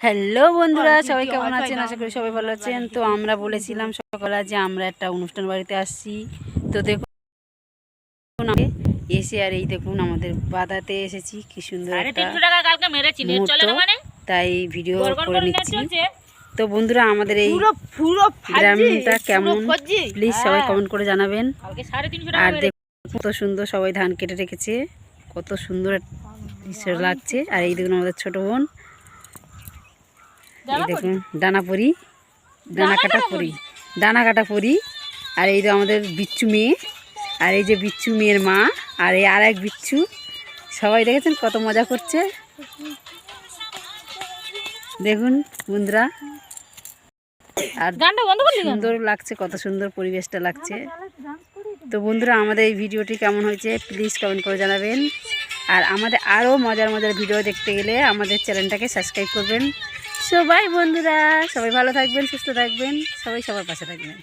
Hello বন্ধুরা সবাই কেমন আছেন? আশা করি সবাই ভালো আছেন। তো আমরা বলেছিলাম সকালে যে আমরা একটা অনুষ্ঠান বাড়িতে আসছি। তো দেখুন এসে আর এই দেখুন আমাদের বাদাতে এসেছি। কি সুন্দর মানে? তাই ভিডিও করে নিচ্ছি। তো বন্ধুরা আমাদের এই গ্রামটা কেমন? প্লিজ সবাই হ্যাঁ। কমেন্ট করে জানাবেন। আর দেখুন কত সুন্দর সবাই ধান কেটে রেখেছে। কত সুন্দর লাগছে। আর এই দেখুন আমাদের ছোট বোন। এই দেখুন ডানা পরি ডানা কাটা পরি ডানা কাটা পরি। আর এই যে আমাদের বিচ্ছু মেয়ে আর এই যে বিচ্ছু মেয়ের মা আর এই আর এক বিচ্ছু। সবাই দেখেছেন কত মজা করছে? দেখুন বন্ধুরা। আর? সুন্দর লাগছে কত সুন্দর পরিবেশটা লাগছে। তো বন্ধুরা আমাদের এই ভিডিওটি কেমন হয়েছে প্লিজ কমেন্ট করে জানাবেন। আর আমাদের আরও মজার মজার ভিডিও দেখতে গেলে আমাদের চ্যানেলটাকে সাবস্ক্রাইব করবেন। সবাই বন্ধুরা সবাই ভালো থাকবেন সুস্থ থাকবেন সবাই সবার পাশে থাকবেন।